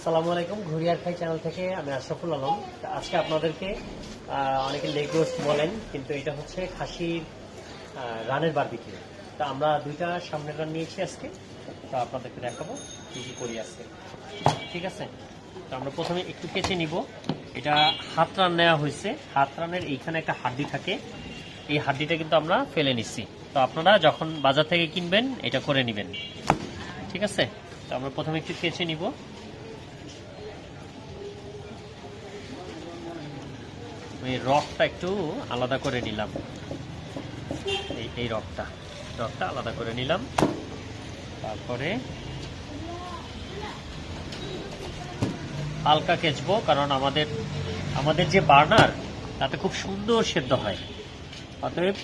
আসসালামু আলাইকুম, ঘুরিয়ার খাই চ্যানেল থেকে আমি আশরাফুল আলম। আজকে আপনাদেরকে অনেকে লেগ বলেন, কিন্তু এটা হচ্ছে খাসির রানের বারবিকিউ তা আমরা দুইটা সামনের রান নিয়েছি আজকে। তো আপনাদেরকে দেখাবো কি কি করি আজকে। ঠিক আছে? তো আমরা প্রথমে একটু কেচে নিব। এটা হাত রান নেওয়া হয়েছে। হাত রানের এইখানে একটা হাড্ডি থাকে। এই হাড্ডিটা কিন্তু আমরা ফেলে নিচ্ছি। তো আপনারা যখন বাজার থেকে কিনবেন, এটা করে নেবেন। ঠিক আছে? তো আমরা প্রথমে একটু কেচে নিব। এই রকটা একটু আলাদা করে নিলাম। এই এই রকটা আলাদা করে নিলাম। তারপরে হালকা কেচবো, কারণ আমাদের আমাদের যে বার্নার, তাতে খুব সুন্দর সেদ্ধ হয়। অতএব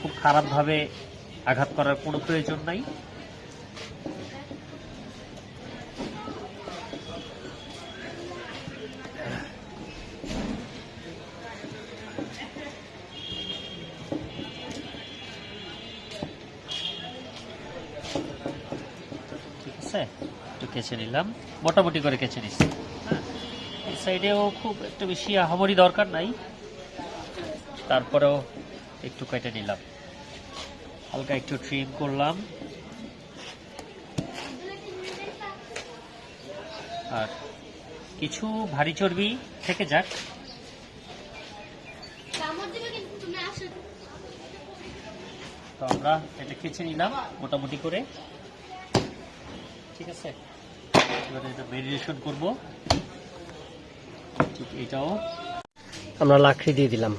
খুব খারাপভাবে আঘাত করার কোনো প্রয়োজন নাই। আছে? একটু কেচে নিলাম। মোটামুটি করে কেচে নিচ্ছি। হ্যাঁ এই সাইডেও খুব একটু বেশি আহামরি দরকার নাই। তারপরেও একটু কেটে নিলাম। হালকা একটু ট্রিম করলাম। আর কিছু ভারী চর্বি থেকে যাক। তো আমরা এটা কেচে নিলাম মোটামুটি করে। ঠিক আছে? এবার এটা ভেরিয়েশন করব। ঠিক এটাও। আমরা লাখড়ি দিয়ে দিলাম।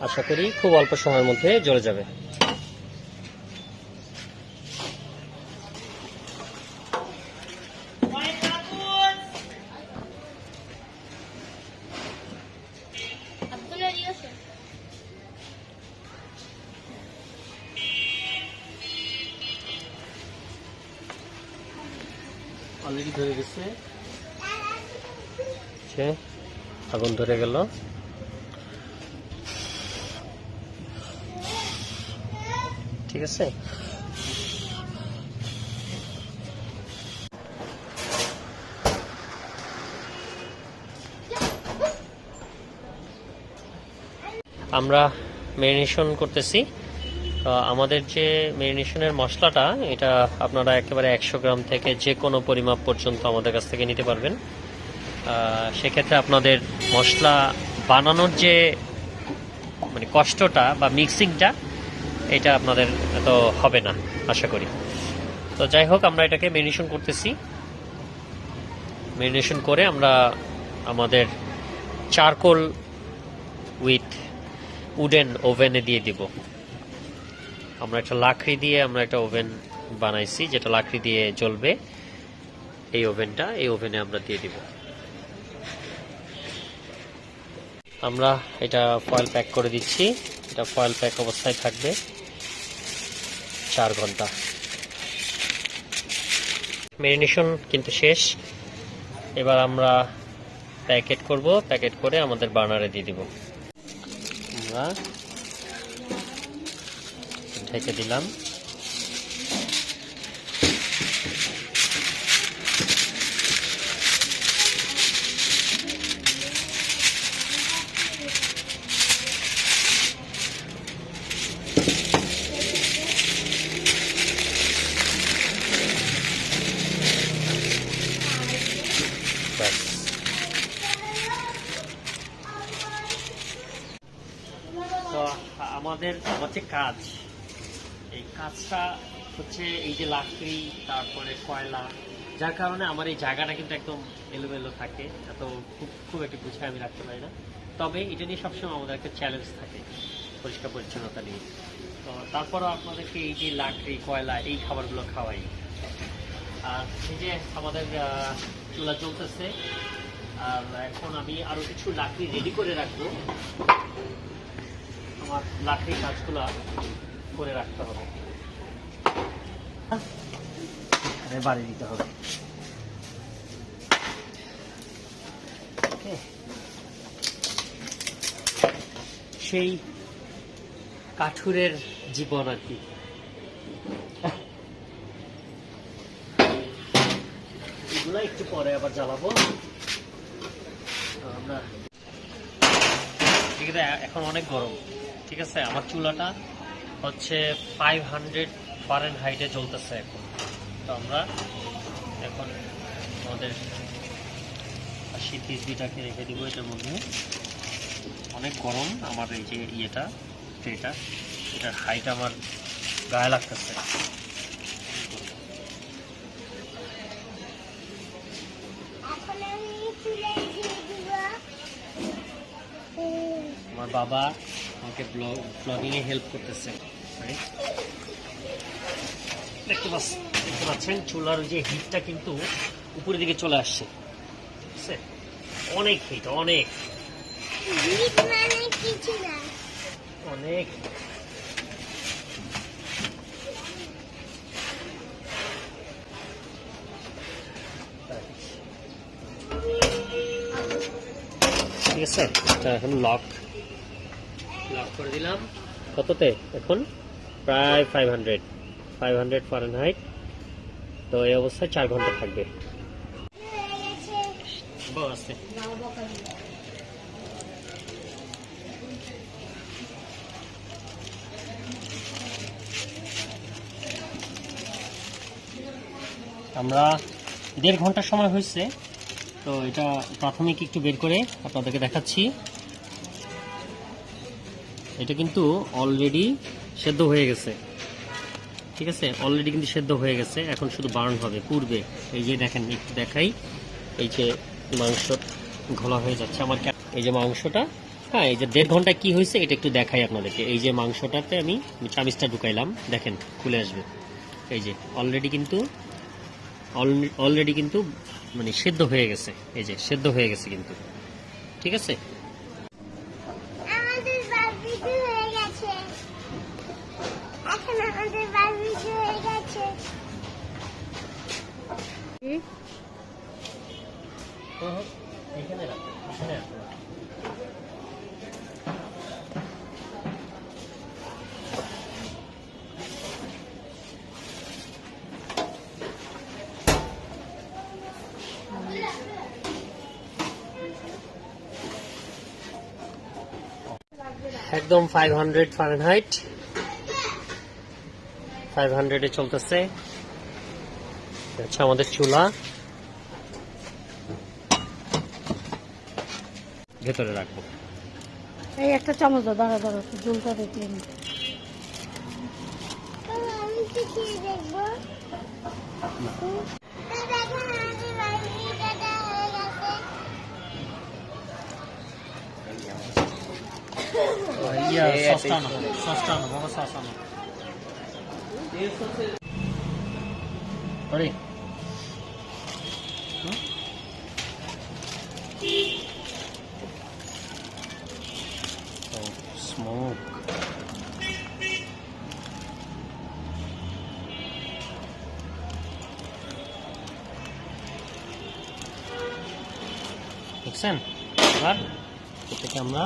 আশা করি খুব অল্প সময়ের মধ্যে জ্বলে যাবে। ধরে গেছে। সে আগুন ধরে গেল। ঠিক আছে? আমরা মেরিনেশন করতেছি। আমাদের যে মেরিনেশনের মশলাটা, এটা আপনারা একেবারে একশো গ্রাম থেকে যে কোনো পরিমাপ পর্যন্ত আমাদের কাছ থেকে নিতে পারবেন। সেক্ষেত্রে আপনাদের মশলা বানানোর যে মানে কষ্টটা বা মিক্সিংটা এটা আপনাদের এত হবে না, আশা করি। তো যাই হোক, আমরা এটাকে মেরিনেশন করতেছি। মেরিনেশন করে আমরা আমাদের চারকোল উইথ উডেন ওভেনে দিয়ে দিব। আমরা একটা লাকড়ি দিয়ে আমরা একটা ওভেন বানাইছি, যেটা লাকড়ি দিয়ে জ্বলবে। এই ওভেনটা, এই ওভেনে আমরা দিয়ে দিব। আমরা এটা ফয়েল প্যাক করে দিচ্ছি। এটা ফয়েল প্যাক অবস্থায় থাকবে চার ঘণ্টা। মেরিনেশন কিন্তু শেষ। এবার আমরা প্যাকেট করব। প্যাকেট করে আমাদের বার্নারে দিয়ে দিব। আমরা ঢেকে দিলাম। আমাদের হচ্ছে কাজ। কাজটা হচ্ছে এই যে লাকড়ি, তারপরে কয়লা, যার কারণে আমার এই জায়গাটা কিন্তু একদম এলোমেলো থাকে। এত খুব খুব একটা গুছিয়ে আমি রাখতে পারি না। তবে এটা নিয়ে সবসময় আমাদের একটা চ্যালেঞ্জ থাকে, পরিষ্কার পরিচ্ছন্নতা নিয়ে। তো তারপরও আপনাদেরকে এই যে লাকড়ি, কয়লা, এই খাবারগুলো খাওয়াই। আর এই যে আমাদের চুলা চলতেছে আর এখন আমি আরও কিছু লাকড়ি রেডি করে রাখব। আমার লাকড়ি কাজগুলো করে রাখতে হবে। বাড়ি দিতে হবে। সেই কাঠুরের জীবন আর কি। এগুলো একটু পরে আবার জ্বালাবো। আমরা এখন অনেক গরম, ঠিক আছে? আমার চুলাটা হচ্ছে ফাইভ হান্ড্রেড ফারেন হাইটে চলতেছে এখন। তো আমরা এখন আমাদের শীত তিসবিটাকে রেখে দিব এটার মধ্যে। অনেক গরম আমার এই যে ইয়েটা ট্রেটা এটার হাইট আমার গায়ে লাগতেছে। আমার বাবা আমাকে ব্লগ ব্লগিংয়ে হেল্প করতেছে right? দেখতে পাচ্ছ দেখতে পাচ্ছেন চুলার যে হিটটা কিন্তু উপরের দিকে চলে আসছে। ঠিক আছে? অনেক হিট অনেক। অনেক। ঠিক আছে? এখন লক লক করে দিলাম। কততে? এখন? প্রায় ফাইভ হান্ড্রেড ফাইভ হান্ড্রেড ফারেন তো এই অবস্থায় চার ঘণ্টা থাকবে। আমরা দেড় ঘণ্টার সময় হয়েছে। তো এটা প্রাথমিক একটু বের করে আপনাদেরকে দেখাচ্ছি। এটা কিন্তু অলরেডি সেদ্ধ হয়ে গেছে। ঠিক আছে? অলরেডি কিন্তু সেদ্ধ হয়ে গেছে। এখন শুধু বার্ন হবে। পূর্বে এই যে দেখেন, একটু দেখাই। এই যে মাংস ঘোলা হয়ে যাচ্ছে। আমার এই যে মাংসটা হ্যাঁ এই যে দেড় ঘণ্টা কি হয়েছে, এটা একটু দেখাই আপনাদেরকে। এই যে মাংসটাতে আমি চামিচটা ঢুকাইলাম। দেখেন, খুলে আসবে। এই যে অলরেডি কিন্তু অলরেডি কিন্তু মানে সেদ্ধ হয়ে গেছে। এই যে, সেদ্ধ হয়ে গেছে কিন্তু। ঠিক আছে? এখানে রাখো এখানে রাখো একদম ফাইভ হান্ড্রেড ফারেনহাইট ফাইভ হান্ড্রেডে চলতেছে। আচ্ছা আমাদের চুলা। ভেতরে রাখব। এই একটা চামচ দাও দাঁড়া দাঁড়া জলটা দেখলে নি। আমি কি খেয়ে দেখব তো দেখেন আরে স্মোক দেখছেন? এবার এটাকে আমরা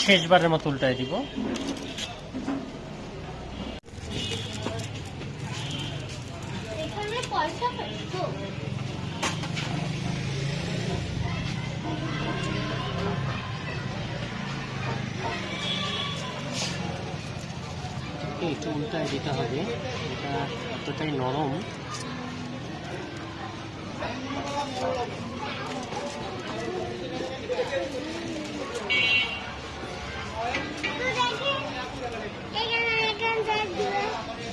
শেষবারের মতো উল্টায় দিব। এটাকে একটু উল্টায় দিতে হবে। এটা এতটাই নরম।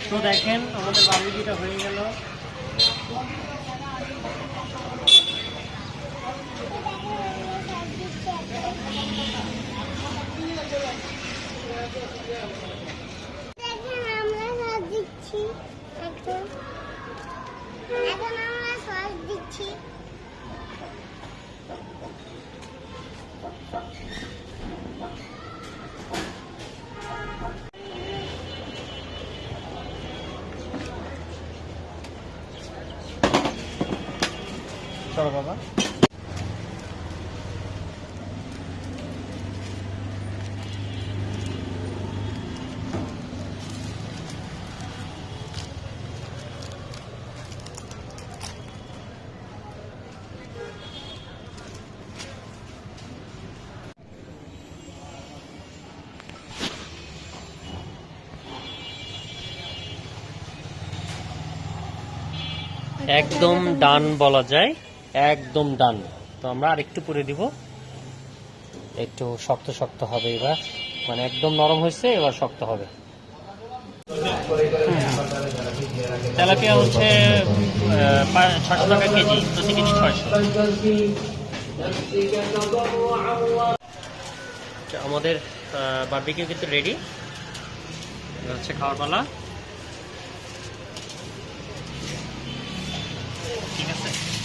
তো দেখেন আমাদের বার্বিকিউটা হয়ে গেল। বাবা। একদম ডান বলা যায়। একদম ডান। তো আমরা আরেকটু পরে দিব। একটু শক্ত শক্ত হবে এবার। মানে একদম নরম হয়েছে, এবার শক্ত হবে। তেলাপিয়া হচ্ছে ছশো টাকা কেজি, প্রতি কেজি ছয়শো। আমাদের বার্বিকিউ কিন্তু রেডি হচ্ছে খাওয়ার পালা।